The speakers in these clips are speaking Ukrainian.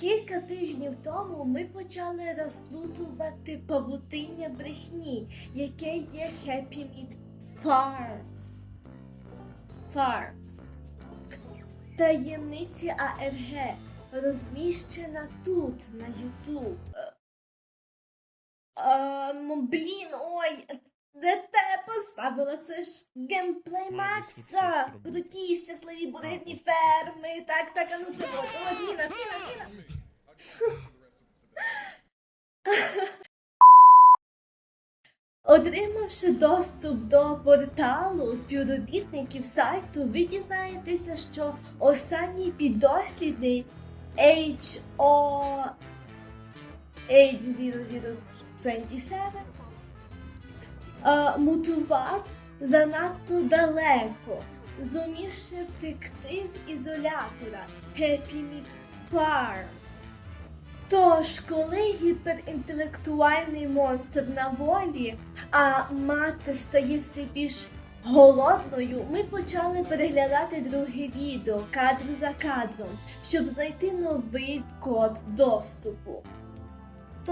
Кілька тижнів тому ми почали розплутувати павутиння брехні, яке є Happy Meat Farms. Farms. Таємниці АРГ розміщена тут, на YouTube. Ем, блін, ой, де те поставила? Це ж геймплей Макса. Круті, щасливі бургерні ферми. Так, так, а ну це було, це було зміна, зміна, зміна. Отримавши доступ до порталу співробітників сайту, ви дізнаєтеся, що останній піддослідний HO H0027 е, мутував занадто далеко, зумівши втекти з ізолятора Happy Meat Farms. Тож, коли гіперінтелектуальний монстр на волі, а мати стає все більш голодною, ми почали переглядати друге відео кадр за кадром, щоб знайти новий код доступу.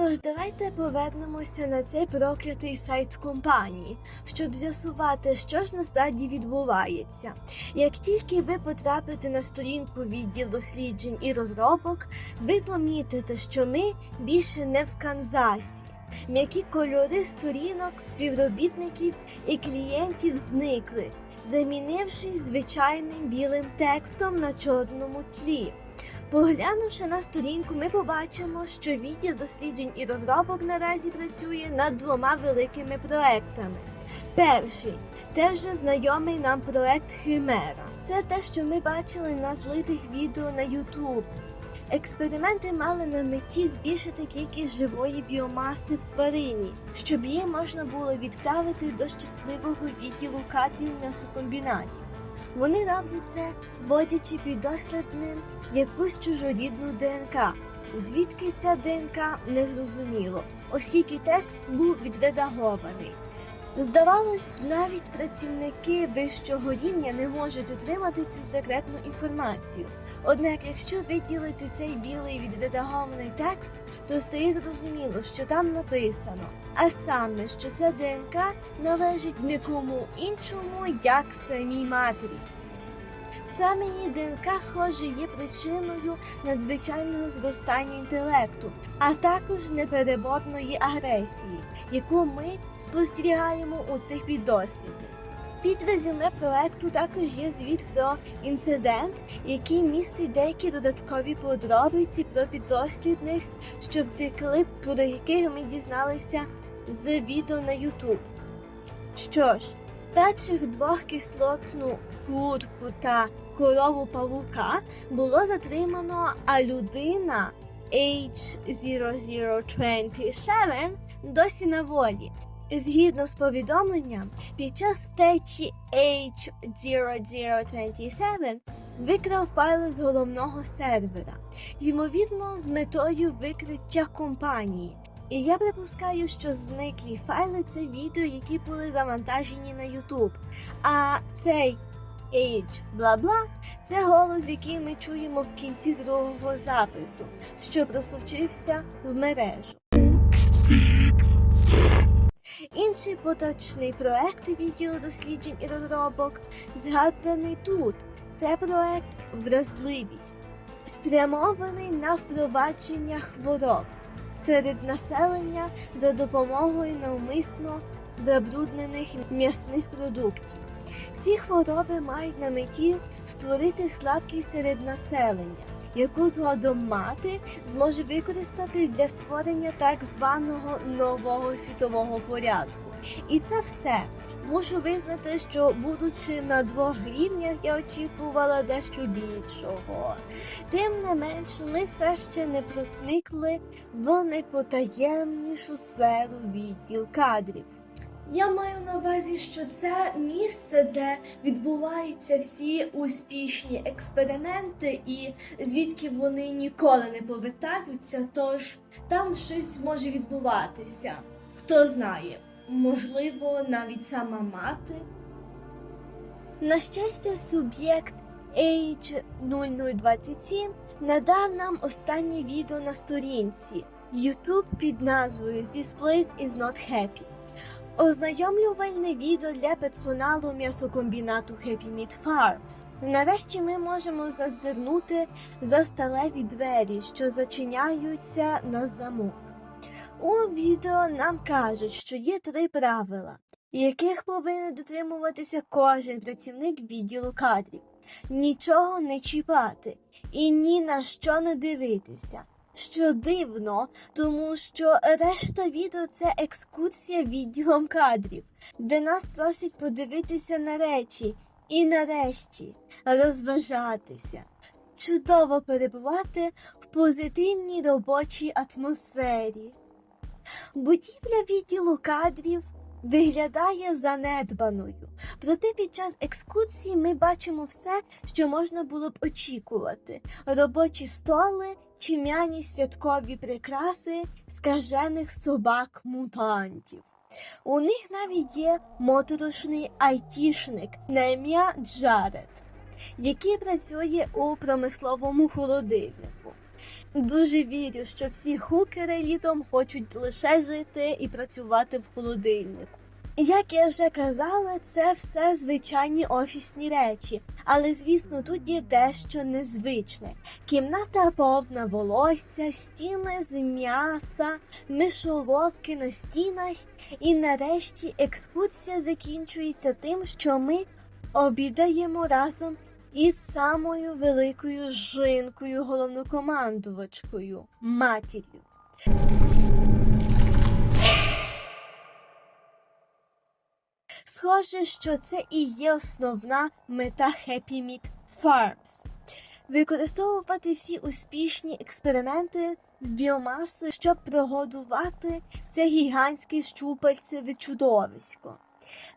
Тож давайте повернемося на цей проклятий сайт компанії, щоб з'ясувати, що ж насправді відбувається. Як тільки ви потрапите на сторінку відділ досліджень і розробок, ви помітите, що ми більше не в Канзасі. М'які кольори сторінок співробітників і клієнтів зникли, замінившись звичайним білим текстом на чорному тлі. Поглянувши на сторінку, ми побачимо, що відділ досліджень і розробок наразі працює над двома великими проектами. Перший це вже знайомий нам проект Химера. Це те, що ми бачили на злитих відео на YouTube. Експерименти мали на меті збільшити кількість живої біомаси в тварині, щоб її можна було відправити до щасливого відділу кадрів м'ясокомбінатів. Вони роблять це, вводячи підослідним якусь чужорідну ДНК. Звідки ця ДНК незрозуміло, оскільки текст був відредагований. Здавалось, навіть працівники вищого рівня не можуть отримати цю секретну інформацію. Однак, якщо виділити цей білий відредагований текст, то стає зрозуміло, що там написано, а саме, що ця ДНК належить нікому іншому, як самій матері. Саме її ДНК, схоже, є причиною надзвичайного зростання інтелекту, а також непереборної агресії, яку ми спостерігаємо у цих піддослідних. Під резюме проекту також є звіт про інцидент, який містить деякі додаткові подробиці про піддослідних, що втекли, про яких ми дізналися з відео на YouTube. Що ж, перших двох кислотну курку та корову павука було затримано, а людина H0027 досі на волі. Згідно з повідомленням, під час втечі H0027 викрав файли з головного сервера, ймовірно, з метою викриття компанії. І я припускаю, що зниклі файли це відео, які були завантажені на YouTube. А цей H бла-бла це голос, який ми чуємо в кінці другого запису, що просочився в мережу. Інший поточний проект відділу досліджень і розробок згаданий тут. Це проект Вразливість, спрямований на впровадження хвороб серед населення за допомогою навмисно забруднених м'ясних продуктів. Ці хвороби мають на меті створити слабкість серед населення, яку згодом мати зможе використати для створення так званого нового світового порядку. І це все. Мушу визнати, що будучи на двох рівнях, я очікувала дещо більшого. Тим не менш, ми все ще не проникли в найпотаємнішу сферу відділ кадрів. Я маю на увазі, що це місце, де відбуваються всі успішні експерименти, і звідки вони ніколи не повертаються, тож там щось може відбуватися. Хто знає, можливо, навіть сама мати. На щастя, суб'єкт H0027 надав нам останнє відео на сторінці YouTube під назвою This place is not happy. Ознайомлювальне відео для персоналу м'ясокомбінату Happy Meat Farms. Нарешті ми можемо зазирнути за сталеві двері, що зачиняються на замок. У відео нам кажуть, що є три правила, яких повинен дотримуватися кожен працівник відділу кадрів. Нічого не чіпати і ні на що не дивитися. Що дивно, тому що решта відео це екскурсія відділом кадрів, де нас просять подивитися на речі і нарешті розважатися. Чудово перебувати в позитивній робочій атмосфері. Будівля відділу кадрів виглядає занедбаною. Проте під час екскурсії ми бачимо все, що можна було б очікувати: робочі столи, тьмяні святкові прикраси скажених собак-мутантів. У них навіть є моторошний айтішник на ім'я Джаред, який працює у промисловому холодильнику. Дуже вірю, що всі хукери літом хочуть лише жити і працювати в холодильнику. Як я вже казала, це все звичайні офісні речі, але звісно, тут є дещо незвичне. Кімната повна волосся, стіни з м'яса, мишоловки на стінах, і нарешті екскурсія закінчується тим, що ми обідаємо разом із самою великою жінкою головнокомандувачкою матір'ю. Схоже, що це і є основна мета Happy Meat Farms. Використовувати всі успішні експерименти з біомасою, щоб прогодувати це гігантське щупальцеве чудовисько.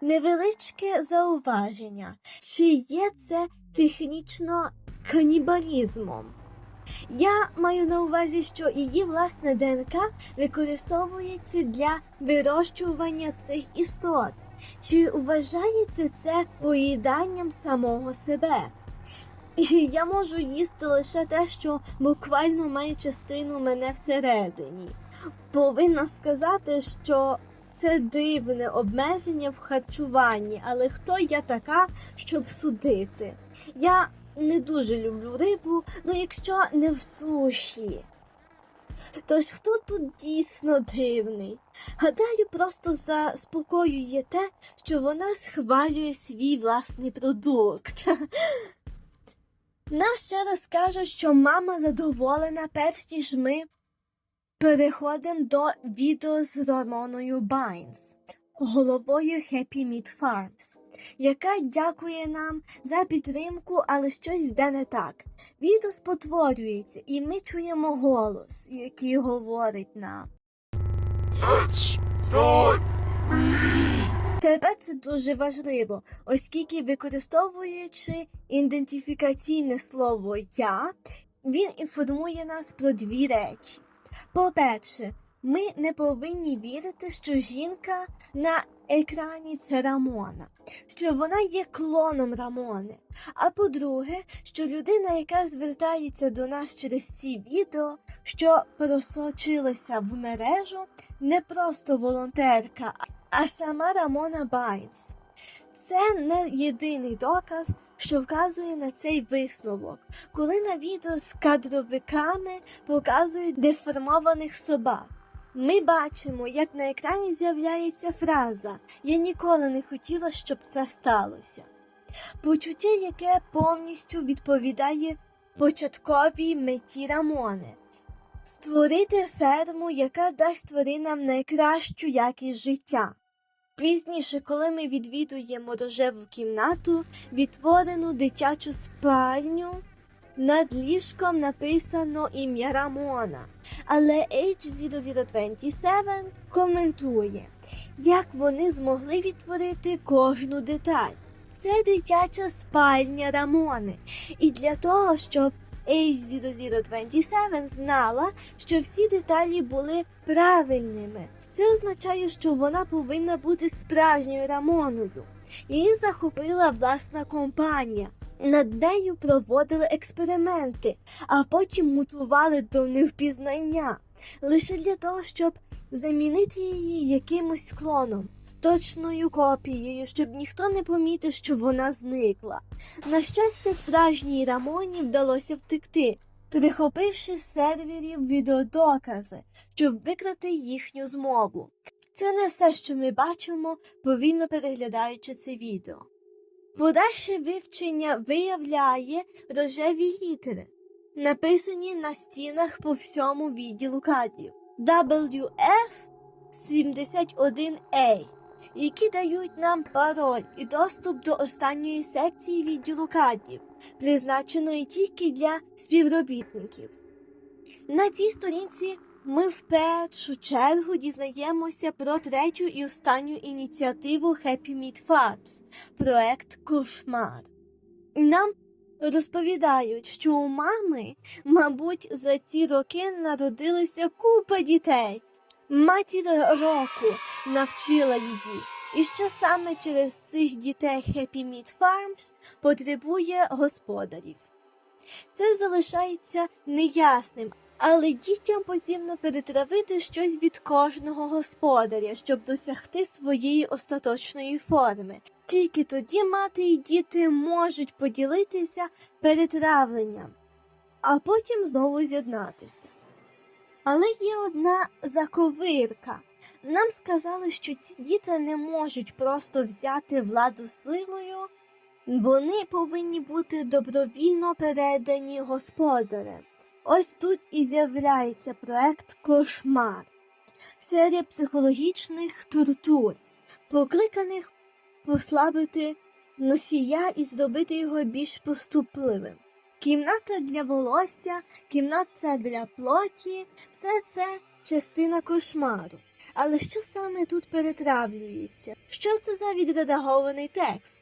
Невеличке зауваження, чи є це технічно канібалізмом? Я маю на увазі, що її власне ДНК використовується для вирощування цих істот. Чи вважається це поїданням самого себе? Я можу їсти лише те, що буквально має частину мене всередині. Повинна сказати, що це дивне обмеження в харчуванні, але хто я така, щоб судити? Я не дуже люблю рибу, ну якщо не в суші. Тож хто тут дійсно дивний? Гадаю, просто заспокоює те, що вона схвалює свій власний продукт. Нам ще раз каже, що мама задоволена, перш ніж ми переходимо до відео з Романою Байнс, головою Happy Meat Farms, яка дякує нам за підтримку, але щось йде не так. Відео спотворюється, і ми чуємо голос, який говорить нам. That's not Тепер це дуже важливо, оскільки використовуючи ідентифікаційне слово я, він інформує нас про дві речі. По-перше, ми не повинні вірити, що жінка на екрані це Рамона, що вона є клоном Рамони. А по-друге, що людина, яка звертається до нас через ці відео, що просочилася в мережу, не просто волонтерка, а сама Рамона Байнс. Це не єдиний доказ, що вказує на цей висновок, коли на відео з кадровиками показують деформованих собак. Ми бачимо, як на екрані з'являється фраза Я ніколи не хотіла, щоб це сталося. Почуття, яке повністю відповідає початковій меті Рамони створити ферму, яка дасть тваринам найкращу якість життя. Пізніше, коли ми відвідуємо рожеву кімнату, відтворену дитячу спальню, над ліжком написано ім'я Рамона. Але H0027 коментує, як вони змогли відтворити кожну деталь. Це дитяча спальня Рамони. І для того, щоб H0027 знала, що всі деталі були правильними. Це означає, що вона повинна бути справжньою Рамоною. Її захопила власна компанія Над нею проводили експерименти, а потім мутували до невпізнання лише для того, щоб замінити її якимось клоном, точною копією, щоб ніхто не помітив, що вона зникла. На щастя, справжній Рамоні вдалося втекти, прихопивши з серверів відеодокази, щоб викрати їхню змову. Це не все, що ми бачимо, повільно переглядаючи це відео. Подальше вивчення виявляє рожеві літери, написані на стінах по всьому відділу кадрів WF 71A, які дають нам пароль і доступ до останньої секції відділу кадрів, призначеної тільки для співробітників. На цій сторінці ми в першу чергу дізнаємося про третю і останню ініціативу Happy Meat Farms – проект Кошмар. Нам розповідають, що у мами, мабуть, за ці роки народилася купа дітей. Матір року навчила її, і що саме через цих дітей Happy Meat Farms потребує господарів. Це залишається неясним, але дітям потрібно перетравити щось від кожного господаря, щоб досягти своєї остаточної форми. Тільки тоді мати і діти можуть поділитися перетравленням, а потім знову з'єднатися. Але є одна заковирка. Нам сказали, що ці діти не можуть просто взяти владу силою. Вони повинні бути добровільно передані господарем. Ось тут і з'являється проект Кошмар, серія психологічних тортур, покликаних послабити носія і зробити його більш поступливим. Кімната для волосся, кімната для плоті все це частина кошмару. Але що саме тут перетравлюється? Що це за відредагований текст?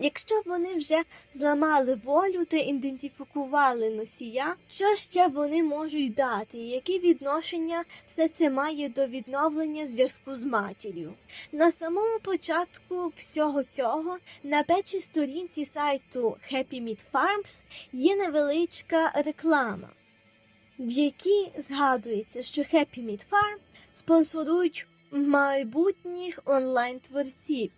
Якщо вони вже зламали волю та ідентифікували носія, що ще вони можуть дати? Які відношення все це має до відновлення зв'язку з матір'ю? На самому початку всього цього на першій сторінці сайту Happy Meat Farms є невеличка реклама, в якій згадується, що Happy Meat Farm спонсорують майбутніх онлайн-творців.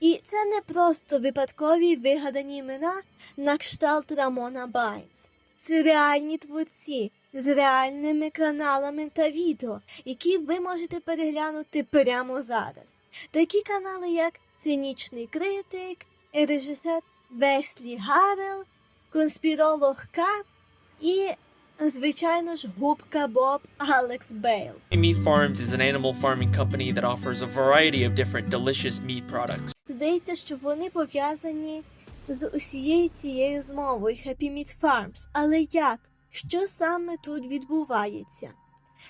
І це не просто випадкові вигадані імена на кшталт Рамона Байнс. Це реальні творці з реальними каналами та відео, які ви можете переглянути прямо зараз. Такі канали, як Цинічний критик, режисер Веслі Гарел, конспіролог Кат і, звичайно ж, губка Боб Алекс Бейл. Meat Farms is an animal farming company that offers a variety of different delicious meat products. Здається, що вони пов'язані з усією цією змовою Happy Meat Farms. Але як? Що саме тут відбувається?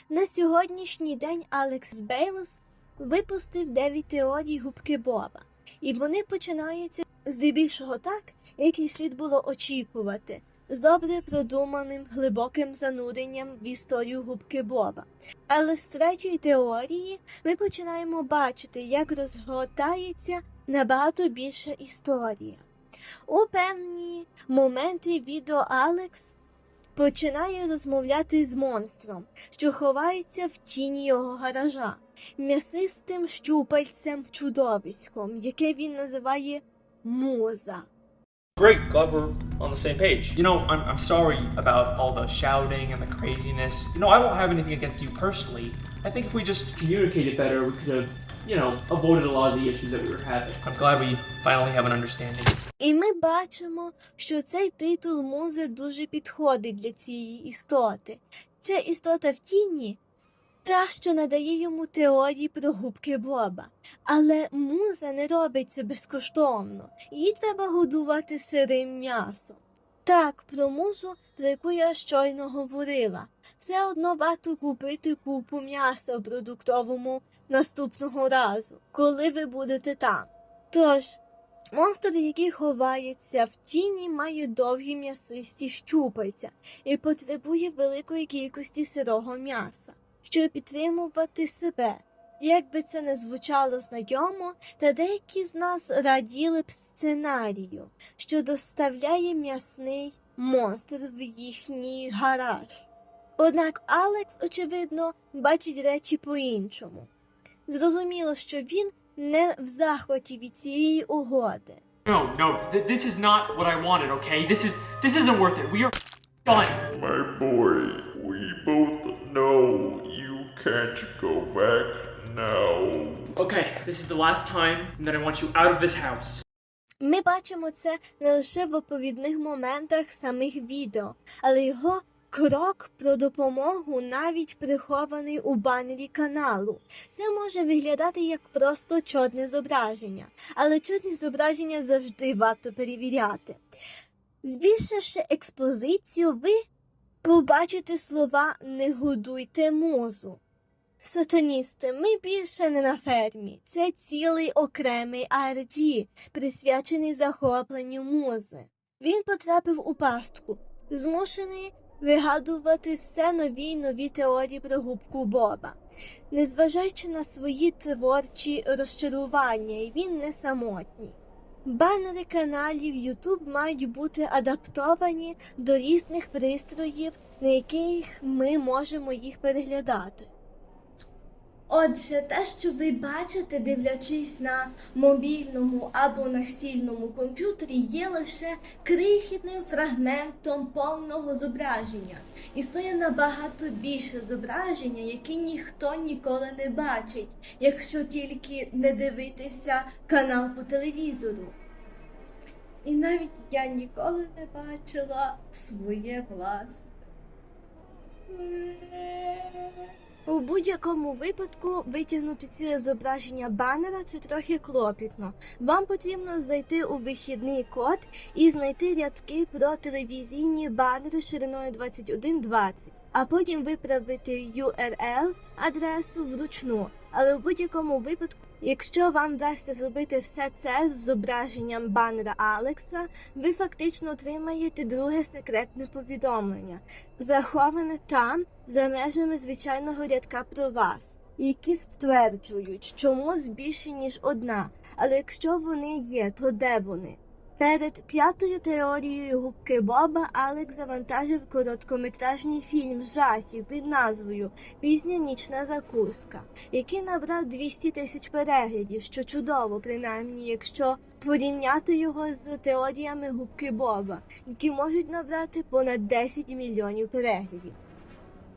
На сьогоднішній день Алекс Бейлс випустив 9 теорій губки Боба, і вони починаються здебільшого так, як і слід було очікувати, з добре продуманим глибоким зануренням в історію губки Боба. Але з третьої теорії ми починаємо бачити, як розгортається набагато більша історія. У певні моменти відео Алекс починає розмовляти з монстром, що ховається в тіні його гаража, м'ясистим щупальцем чудовиськом, яке він називає муза. Great, glad we're on the same page. You know, I'm, I'm sorry about all the shouting and the craziness. You know, I don't have anything against you personally. I think if we just communicated better, we could have, you know, avoided a lot of the issues that we were having. I'm glad we finally have an understanding. І ми бачимо, що цей титул музи дуже підходить для цієї істоти. Ця істота в тіні та, що надає йому теорії про губки Боба. Але муза не робить це безкоштовно. Їй треба годувати сирим м'ясом. Так, про музу, про яку я щойно говорила. Все одно варто купити купу м'яса в продуктовому наступного разу, коли ви будете там. Тож, Монстр, який ховається в тіні, має довгі м'ясисті щупальця і потребує великої кількості сирого м'яса, щоб підтримувати себе. Як би це не звучало знайомо, та деякі з нас раділи б сценарію, що доставляє м'ясний монстр в їхній гараж. Однак Алекс, очевидно, бачить речі по-іншому. Зрозуміло, що він не в захваті від цієї угоди. No, no, th- this is not what I wanted, okay? This is this isn't worth it. We are done. My boy, we both know you can't go back now. Okay, this is the last time, and then I want you out of this house. Ми бачимо це не лише в оповідних моментах самих відео, але його крок про допомогу навіть прихований у банері каналу. Це може виглядати як просто чорне зображення, але чорні зображення завжди варто перевіряти. Збільшивши експозицію, ви побачите слова Не годуйте музу. Сатаністи, ми більше не на фермі. Це цілий окремий RG, присвячений захопленню музи. Він потрапив у пастку, змушений вигадувати все нові й нові теорії про губку Боба. Незважаючи на свої творчі розчарування, і він не самотній. Банери каналів YouTube мають бути адаптовані до різних пристроїв, на яких ми можемо їх переглядати. Отже, те, що ви бачите, дивлячись на мобільному або настільному комп'ютері, є лише крихітним фрагментом повного зображення. Існує набагато більше зображення, яке ніхто ніколи не бачить, якщо тільки не дивитися канал по телевізору. І навіть я ніколи не бачила своє власне. У будь-якому випадку витягнути ціле зображення банера це трохи клопітно. Вам потрібно зайти у вихідний код і знайти рядки про телевізійні банери шириною 2120, а потім виправити URL адресу вручну. Але в будь-якому випадку, якщо вам вдасться зробити все це з зображенням банера Алекса, ви фактично отримаєте друге секретне повідомлення, заховане там за межами звичайного рядка про вас, які стверджують, чому більше ніж одна. Але якщо вони є, то де вони? Перед п'ятою теорією губки Боба Алекс завантажив короткометражний фільм жахів під назвою Пізня нічна закуска, який набрав 200 тисяч переглядів, що чудово, принаймні, якщо порівняти його з теоріями губки Боба, які можуть набрати понад 10 мільйонів переглядів.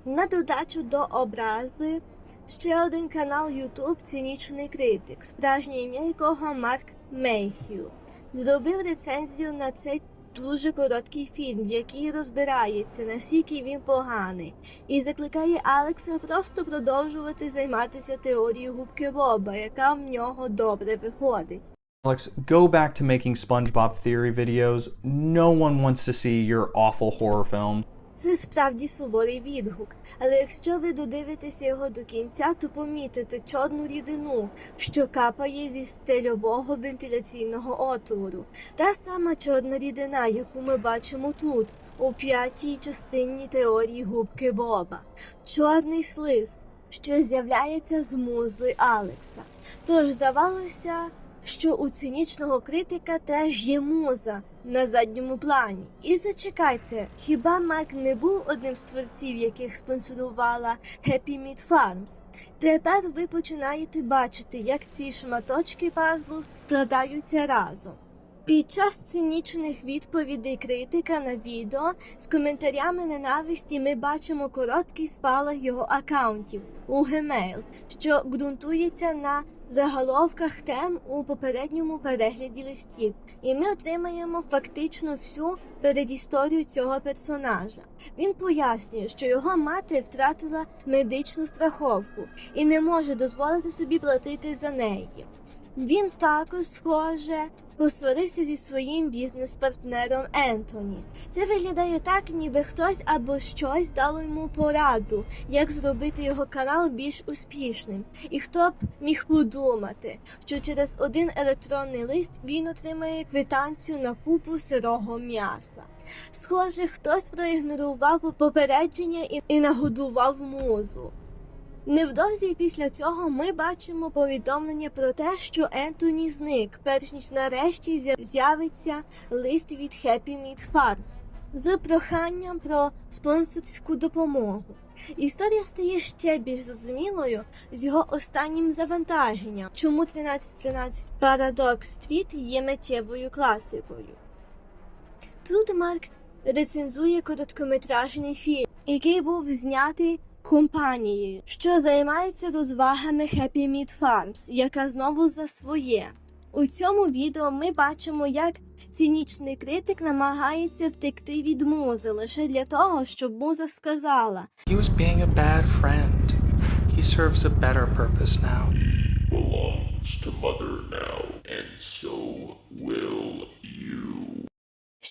На додачу до образи ще один канал YouTube Цинічний критик, справжнє ім'я якого Марк Мейхю, зробив рецензію на цей дуже короткий фільм, який розбирається, наскільки він поганий, і закликає Алекса просто продовжувати займатися теорією губки Боба, яка в нього добре виходить. Alex, go back to making SpongeBob theory videos. No one wants to see your awful horror film. Це справді суворий відгук, але якщо ви додивитеся його до кінця, то помітите чорну рідину, що капає зі стильового вентиляційного отвору. Та сама чорна рідина, яку ми бачимо тут, у п'ятій частині теорії губки Боба. Чорний слиз, що з'являється з музи Алекса. Тож здавалося, що у цинічного критика теж є муза на задньому плані. І зачекайте, хіба Марк не був одним з творців, яких спонсорувала Happy Meat Farms? Тепер ви починаєте бачити, як ці шматочки пазлу складаються разом. Під час цинічних відповідей критика на відео з коментарями ненависті ми бачимо короткий спалах його акаунтів у Gmail, що ґрунтується на заголовках тем у попередньому перегляді листів, і ми отримаємо фактично всю передісторію цього персонажа. Він пояснює, що його мати втратила медичну страховку і не може дозволити собі платити за неї. Він також, схоже, посварився зі своїм бізнес-партнером Ентоні. Це виглядає так, ніби хтось або щось дало йому пораду, як зробити його канал більш успішним. І хто б міг подумати, що через один електронний лист він отримає квитанцію на купу сирого м'яса. Схоже, хтось проігнорував попередження і, нагодував музу. Невдовзі після цього ми бачимо повідомлення про те, що Ентоні зник, перш ніж нарешті з'явиться лист від Happy Meat Farms з проханням про спонсорську допомогу. Історія стає ще більш зрозумілою з його останнім завантаженням, чому 1313 Paradox Street є миттєвою класикою. Тут Марк рецензує короткометражний фільм, який був знятий компанією, що займається розвагами Happy Meat Farms, яка знову за своє. У цьому відео ми бачимо, як цинічний критик намагається втекти від музи лише для того, щоб муза сказала: He was being a bad friend. He serves a better purpose now. Belongs to Mother now, and so will you.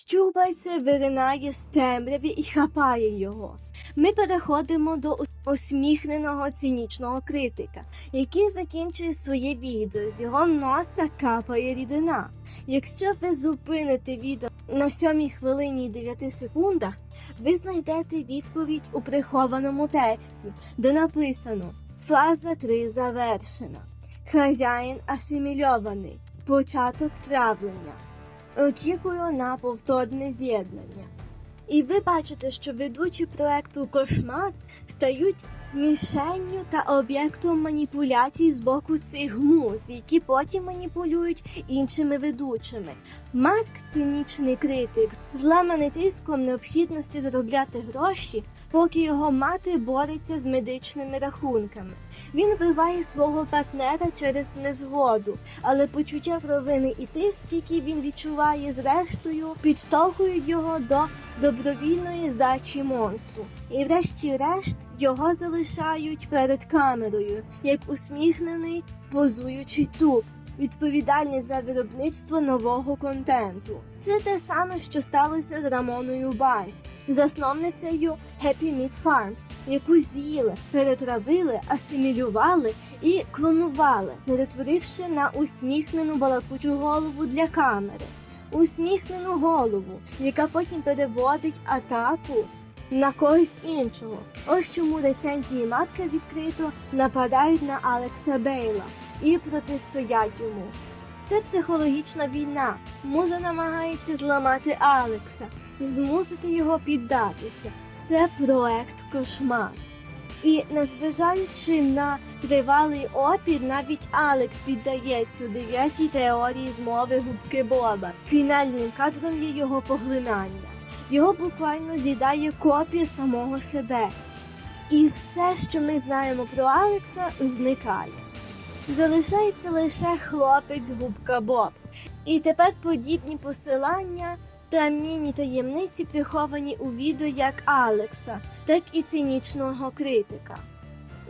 Щупальце виринає з темряві і хапає його. Ми переходимо до усміхненого цинічного критика, який закінчує своє відео. З його носа капає рідина. Якщо ви зупините відео на 7 хвилині і 9 секундах, ви знайдете відповідь у прихованому тексті, де написано Фаза 3 завершена. Хазяїн асимільований. Початок травлення. Очікую на повторне з'єднання. І ви бачите, що ведучі проекту Кошмар стають мішенню та об'єктом маніпуляцій з боку цих муз, які потім маніпулюють іншими ведучими. Марк цинічний критик, зламаний тиском необхідності заробляти гроші, поки його мати бореться з медичними рахунками. Він вбиває свого партнера через незгоду, але почуття провини і тиск, який він відчуває, зрештою підштовхують його до добровільної здачі монстру. І врешті-решт його залишають перед камерою, як усміхнений позуючий труп, відповідальний за виробництво нового контенту. Це те саме, що сталося з Рамоною Банц, засновницею Happy Meat Farms, яку з'їли, перетравили, асимілювали і клонували, перетворивши на усміхнену балакучу голову для камери. Усміхнену голову, яка потім переводить атаку на когось іншого. Ось чому рецензії матка відкрито нападають на Алекса Бейла і протистоять йому. Це психологічна війна. Муза намагається зламати Алекса, змусити його піддатися. Це проект кошмар. І незважаючи на тривалий опір, навіть Алекс піддається у дев'ятій теорії змови губки Боба. Фінальним кадром є його поглинання. Його буквально з'їдає копія самого себе. І все, що ми знаємо про Алекса, зникає. Залишається лише хлопець губка Боб. І тепер подібні посилання та міні-таємниці приховані у відео як Алекса, так і цинічного критика.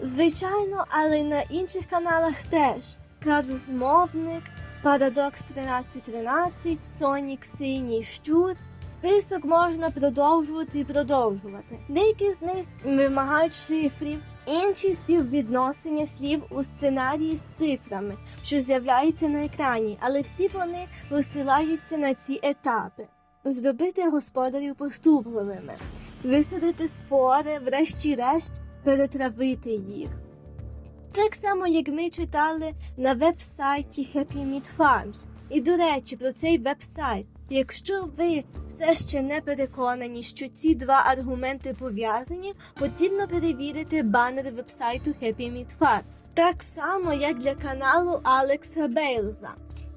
Звичайно, але й на інших каналах теж. Карзмовник, Парадокс 1313, Сонік Синій Щур. Список можна продовжувати і продовжувати. Деякі з них вимагають шифрів, інші співвідносення слів у сценарії з цифрами, що з'являються на екрані, але всі вони посилаються на ці етапи. Зробити господарів поступливими, висадити спори, врешті-решт перетравити їх. Так само, як ми читали на веб-сайті Happy Meat Farms. І до речі, про цей веб-сайт. Якщо ви все ще не переконані, що ці два аргументи пов'язані, потрібно перевірити банер вебсайту Happy Meat Farms. Так само, як для каналу Алекса Бейлза.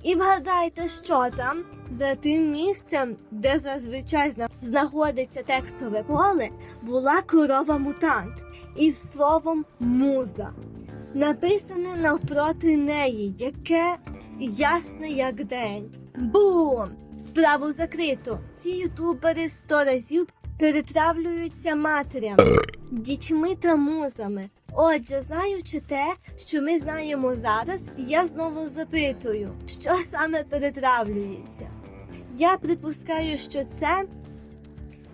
І вгадайте, що там за тим місцем, де зазвичай знаходиться текстове поле, була корова мутант із словом муза, написане навпроти неї, яке ясне як день. Бум! Справу закрито. Ці ютубери сто разів перетравлюються матерями, дітьми та музами. Отже, знаючи те, що ми знаємо зараз, я знову запитую, що саме перетравлюється. Я припускаю, що це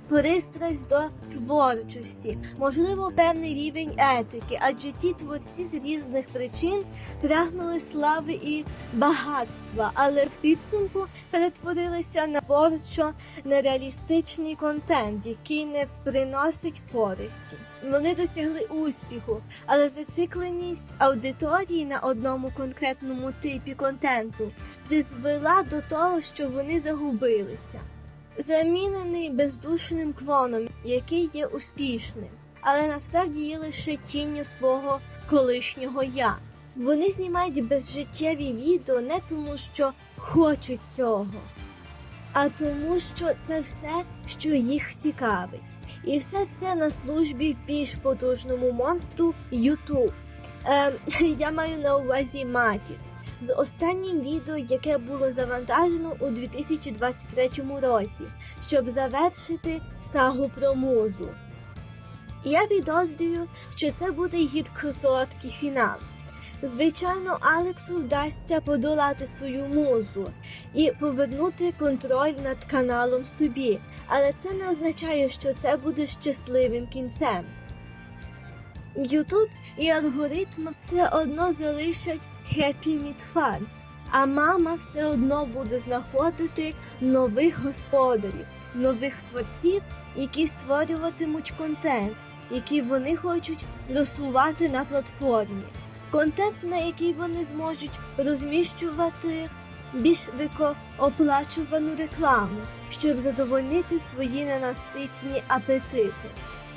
пристрасть до творчості, можливо, певний рівень етики, адже ті творці з різних причин прагнули слави і багатства, але в підсумку перетворилися на творчо нереалістичний контент, який не приносить користі. Вони досягли успіху, але зацикленість аудиторії на одному конкретному типі контенту призвела до того, що вони загубилися. Замінений бездушним клоном, який є успішним, але насправді є лише тінню свого колишнього я. Вони знімають безжиттєві відео не тому, що хочуть цього, а тому, що це все, що їх цікавить. І все це на службі більш потужному монстру YouTube. Ем, я маю на увазі матір. З останнім відео, яке було завантажено у 2023 році, щоб завершити сагу про музу. Я підозрюю, що це буде гідко-солодкий фінал. Звичайно, Алексу вдасться подолати свою музу і повернути контроль над каналом собі, але це не означає, що це буде щасливим кінцем. Ютуб і алгоритм все одно залишать Happy Meat а мама все одно буде знаходити нових господарів, нових творців, які створюватимуть контент, який вони хочуть просувати на платформі. Контент, на який вони зможуть розміщувати більш високооплачувану рекламу, щоб задовольнити свої ненаситні апетити.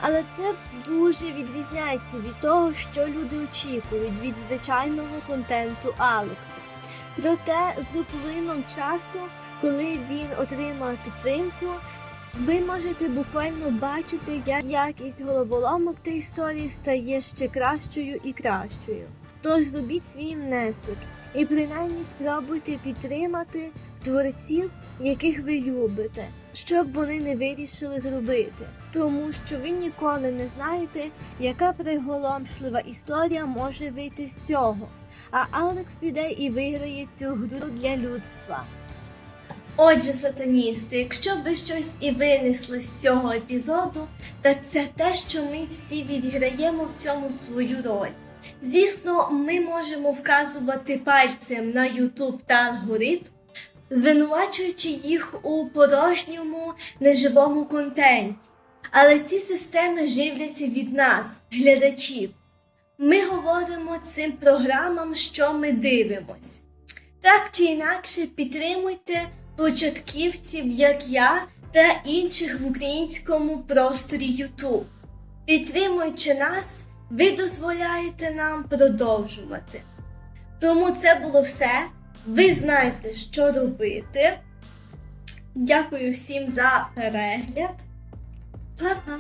Але це дуже відрізняється від того, що люди очікують від звичайного контенту Алекса. Проте з плином часу, коли він отримав підтримку, ви можете буквально бачити, як якість головоломок та історії стає ще кращою і кращою. Тож зробіть свій внесок і принаймні спробуйте підтримати творців, яких ви любите, що б вони не вирішили зробити, тому що ви ніколи не знаєте, яка приголомшлива історія може вийти з цього. А Алекс піде і виграє цю гру для людства. Отже, сатаністи, якщо ви щось і винесли з цього епізоду, то це те, що ми всі відіграємо в цьому свою роль. Звісно, ми можемо вказувати пальцем на YouTube та алгоритм, звинувачуючи їх у порожньому неживому контенті. Але ці системи живляться від нас, глядачів. Ми говоримо цим програмам, що ми дивимось. Так чи інакше підтримуйте початківців, як я, та інших в українському просторі YouTube. Підтримуючи нас, ви дозволяєте нам продовжувати. Тому це було все. Ви знаєте, що робити. Дякую всім за перегляд. Па-па!